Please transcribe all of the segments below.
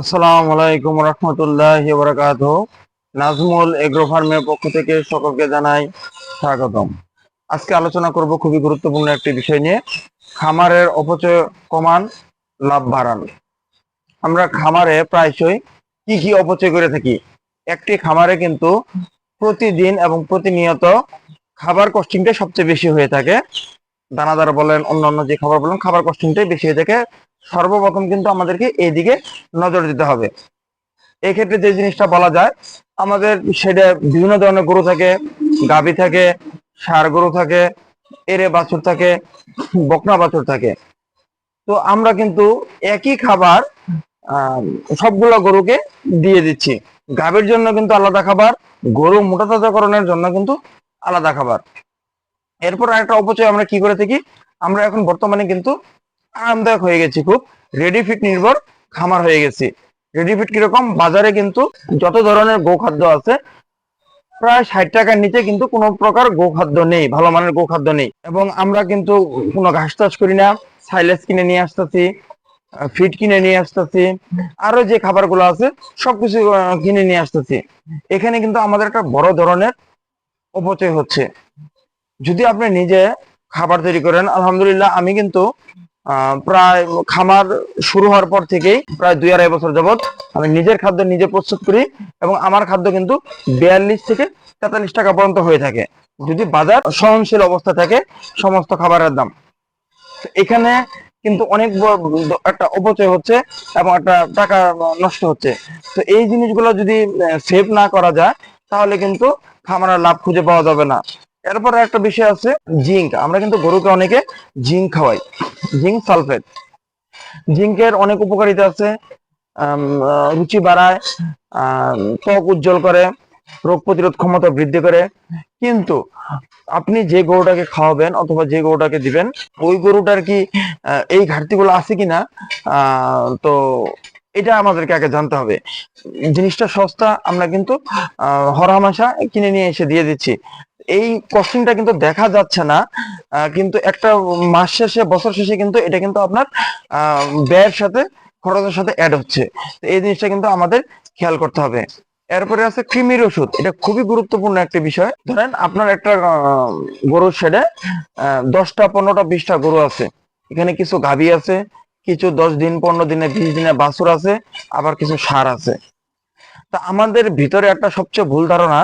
আসসালামু আলাইকুম রহমতুল্লাহ বরকাত নাজমুল এগ্রো ফার্মের পক্ষ থেকে সকলকে জানাই স্বাগতম। আজকে আলোচনা করব খুবই গুরুত্বপূর্ণ একটি বিষয় নিয়ে, খামারের অপচয় কমান লাভ বাড়ান। আমরা খামারে প্রায়শই কি কি অপচয় করে থাকি? একটি খামারে কিন্তু প্রতিদিন এবং প্রতিনিয়ত খাবার কস্টিংটা সবচেয়ে বেশি হয়ে থাকে। দানাদার বলেন, অন্যান্য যে খাবার বলেন, খাবার কস্টিংটাই বেশি হয়ে থাকে সর্বপ্রথম কিন্তু আমাদেরকে এইদিকে নজর দিতে হবে। এক্ষেত্রে যে জিনিসটা বলা যায়, আমাদের সেটা বিভিন্ন ধরনের গরু থাকে, গাভী থাকে সার গরু থাকে এরে বাছুর থাকে, বকনা বাছুর থাকে। তো আমরা কিন্তু একই খাবার সবগুলো গরুকে দিয়ে দিচ্ছি। গাভীর জন্য কিন্তু আলাদা খাবার, গরু মোটা তাজাকরণের জন্য কিন্তু আলাদা খাবার। এরপর আরেকটা অপচয় আমরা কি করে থাকি? আমরা এখন বর্তমানে কিন্তু আরামদায়ক হয়ে গেছি খুব। রেডি ফিট নির্ভর খামার হয়ে গেছি। রেডি ফিট কীরকম? বাজারে কিন্তু যত ধরনের গোখাদ্য আছে, প্রায় ষাট টাকার নিচে কিন্তু কোনো প্রকার গোখাদ্য নেই, ভালো মানের গোখাদ্য নেই। এবং আমরা কিন্তু কোনো ঘাস চাষ করি না, সাইলেস কিনে নিয়ে আসতেছি ফিট কিনে নিয়ে আসতেছি আরও যে খাবারগুলো আছে, সবকিছু কিনে নিয়ে আসতেছি। এখানে কিন্তু আমাদের একটা বড় ধরনের অপচয় হচ্ছে। যদি আপনি নিজে খাবার তৈরি করেন, আলহামদুলিল্লাহ আমি কিন্তু প্রায় খামার শুরু হওয়ার পর থেকেই প্রায় দুই আড়াই বছর যাবত আমি নিজের খাদ্য নিজে প্রস্তুত করি এবং আমার খাদ্য কিন্তু বিয়াল্লিশ থেকে তেতাল্লিশ টাকা পর্যন্ত হয়ে থাকে। যদি বাজার সহনশীল অবস্থা থাকে, সমস্ত খাবারের দাম। এখানে কিন্তু অনেক একটা অপচয় হচ্ছে এবং একটা টাকা নষ্ট হচ্ছে। তো এই জিনিসগুলো যদি সেভ না করা যায়, তাহলে কিন্তু খামারের লাভ খুঁজে পাওয়া যাবে না। এরপরে একটা বিষয় আছে, জিঙ্ক। আমরা কিন্তু গরুকে অনেকে জিঙ্ক খাওয়াই। Zinc sulphate. জিঙ্কের অনেক উপকারিতা আছে। রুচি বাড়ায় ত্বক উজ্জ্বল করে, রোগ প্রতিরোধ ক্ষমতা বৃদ্ধি করে। কিন্তু আপনি যে গরুটাকে খাওয়াবেন অথবা যে গরুটাকে দিবেন, ওই গরুটার কি এই ঘাটতিগুলো আছে কিনা তো এটা আমাদেরকে আগে জানতে হবে। জিনিসটা সস্তা, আমরা কিন্তু হরহামেশা কিনে নিয়ে এসে দিয়ে দিচ্ছি। এই কস্টিংটা কিন্তু দেখা যাচ্ছে না। কিন্তু একটা মাস শেষে, বছর শেষে কিন্তু এটা কিন্তু আপনার ব্যয়ের সাথে, খরচের সাথে অ্যাড হচ্ছে। তো এই জিনিসটা কিন্তু আমাদের খেয়াল করতে হবে। এরপরে আছে কৃমির ওষুধ। এটা খুবই গুরুত্বপূর্ণ একটা বিষয়। ধরেন আপনার একটা গরুর শেডে দশটা, পনেরোটা, বিশটা গরু আছে। এখানে কিছু গাভী আছে, কিছু দশ দিন, পনেরো দিনে, বিশ দিনে বাছুর আছে, আবার কিছু সার আছে। তা আমাদের ভিতরে একটা সবচেয়ে ভুল ধারণা,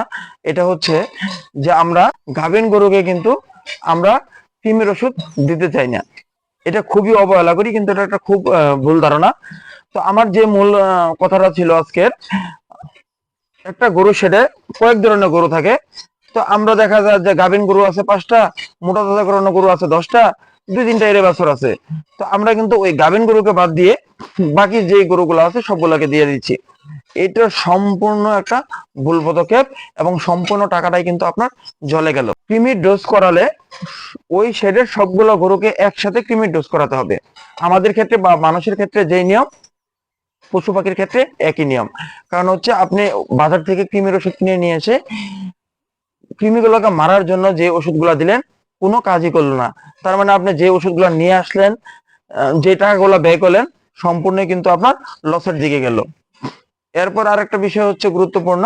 এটা হচ্ছে যে আমরা গাভীন গরুকে কিন্তু আমরা কৃমির ওষুধ দিতে চাই না। এটা খুবই অবহেলা করি, কিন্তু এটা একটা খুব ভুল ধারণা। তো আমার যে মূল কথাটা ছিল আজকের, একটা গরু শেডে কয়েক ধরনের গরু থাকে। তো আমরা দেখা যায় যে গাভীন গরু আছে পাঁচটা, মোটা তাজা করানো গরু আছে দশটা, দুই তিনটা এরে বাছর আছে। তো আমরা কিন্তু ওই গাভীন গরুকে বাদ দিয়ে বাকি যে গরুগুলো আছে সবগুলোকে দিয়ে দিচ্ছি। এটা সম্পূর্ণ একটা ভুল পদক্ষেপ এবং সম্পূর্ণ টাকাটাই কিন্তু আপনার জলে গেল। ক্রিমির ডোজ করালে ওই শেডের সবগুলো গরুকে একসাথে কৃমির ডোজ করাতে হবে। আমাদের ক্ষেত্রে বা মানুষের ক্ষেত্রে যেই নিয়ম, পশু পাখির ক্ষেত্রে একই নিয়ম। কারণ হচ্ছে আপনি বাজার থেকে কৃমির ওষুধ কিনে নিয়ে এসে কৃমিগুলোকে মারার জন্য যে ওষুধগুলো দিলেন, কোনো কাজই করল না। তার মানে আপনি যে ওষুধগুলো নিয়ে আসলেন যে টাকাগুলো ব্যয় করলেন সম্পূর্ণ কিন্তু আপনার লসের দিকে গেল। এরপর আরেকটা বিষয় হচ্ছে গুরুত্বপূর্ণ।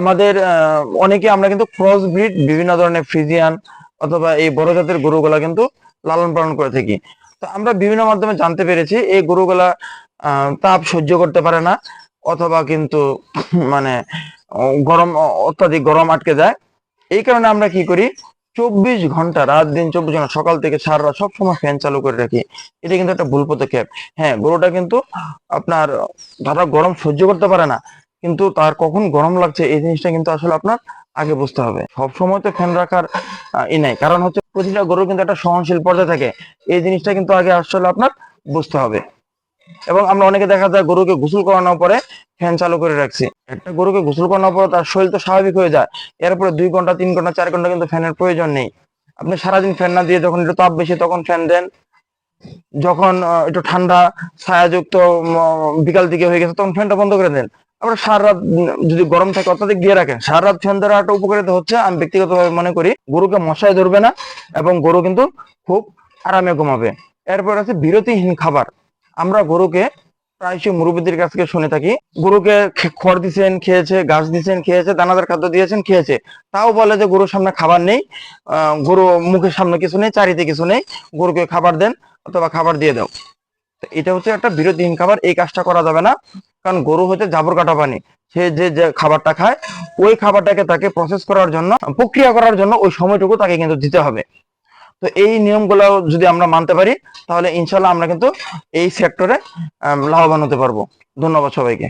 আমাদের অনেকে আমরা কিন্তু ক্রস ব্রিড বিভিন্ন ধরনের ফ্রিজিয়ান অথবা এই বড় জাতের গরুগুলা কিন্তু লালন পালন করে থাকি। তো আমরা বিভিন্ন মাধ্যমে জানতে পেরেছি এই গরুগুলা তাপ সহ্য করতে পারে না অথবা কিন্তু মানে গরম, অত্যাধিক গরম আটকে যায়। এই কারণে আমরা কি করি চব্বিশ ঘণ্টা, রাত দিন চব্বিশ ঘণ্টা, সকাল থেকে সারা রাত সবসময় ফ্যান চালু করে রাখি। এটা কিন্তু একটা ভুল পদক্ষেপ। হ্যাঁ গরুটা কিন্তু আপনার ধরো গরম সহ্য করতে পারে না, কিন্তু তার কখন গরম লাগছে এই জিনিসটা কিন্তু আসলে আপনার আগে বুঝতে হবে। সব সময় তো ফ্যান রাখার ই নাই। কারণ হচ্ছে প্রতিটা গরু কিন্তু একটা সহনশীল পর্যায়ে থাকে। এই জিনিসটা কিন্তু আগে আসলে আপনার বুঝতে হবে। এবং আমরা অনেকে দেখা যায় গরুকে গোসল করানোর পরে ফ্যান চালু করে রাখছি। একটা গরুকে গোসল করানোর পরে তার শরীর তো স্বাভাবিক হয়ে যায়। এরপরে দুই ঘণ্টা, তিন ঘণ্টা, চার ঘণ্টা কিন্তু ফ্যানের প্রয়োজন নেই। আপনি সারাদিন ফ্যান না দিয়ে যখন একটু তাপ বেশি, তখন ফ্যান দেন। যখন একটু ঠান্ডা, ছায়াযুক্ত বিকাল দিকে হয়ে গেছে, তখন ফ্যানটা বন্ধ করে দেন। আবার সারা রাত যদি গরম থাকে অত্যাধিক দিয়ে রাখেন। সারা রাত ফ্যান একটা উপকারিতা হচ্ছে, আমি ব্যক্তিগতভাবে মনে করি, গরুকে মশায় ধরবে না এবং গরু কিন্তু খুব আরামে ঘুমাবে। এরপর আছে বিরতিহীন খাবার। আমরা গরুকে প্রায়শই মুরব্বীদের কাছ থেকে শুনে থাকি, গরুকে খড় দিচ্ছেন খেয়েছে ঘাস দিচ্ছেন খেয়েছে, দানাদার খাদ্য দিয়েছেন, খেয়েছে। তাও বলে যে গরুর সামনে খাবার নেই গরু মুখের সামনে কিছু নেই চারিতে কিছু নেই, গরুকে খাবার দেন, অথবা খাবার দিয়ে দাও। এটা হচ্ছে একটা বিরোধীহীন খাবার, এই কাজটা করা যাবে না, কারণ গরু হচ্ছে জাবর কাটা পানি সে যে যে খাবারটা খায়, ওই খাবারটাকে তাকে প্রসেস করার জন্য, প্রক্রিয়া করার জন্য ওই সময়টুকু তাকে কিন্তু দিতে হবে। তো এই নিয়মগুলো যদি আমরা মানতে পারি, তাহলে ইনশাল্লাহ আমরা কিন্তু এই সেক্টরে লাভবান হতে পারব। ধন্যবাদ সবাইকে।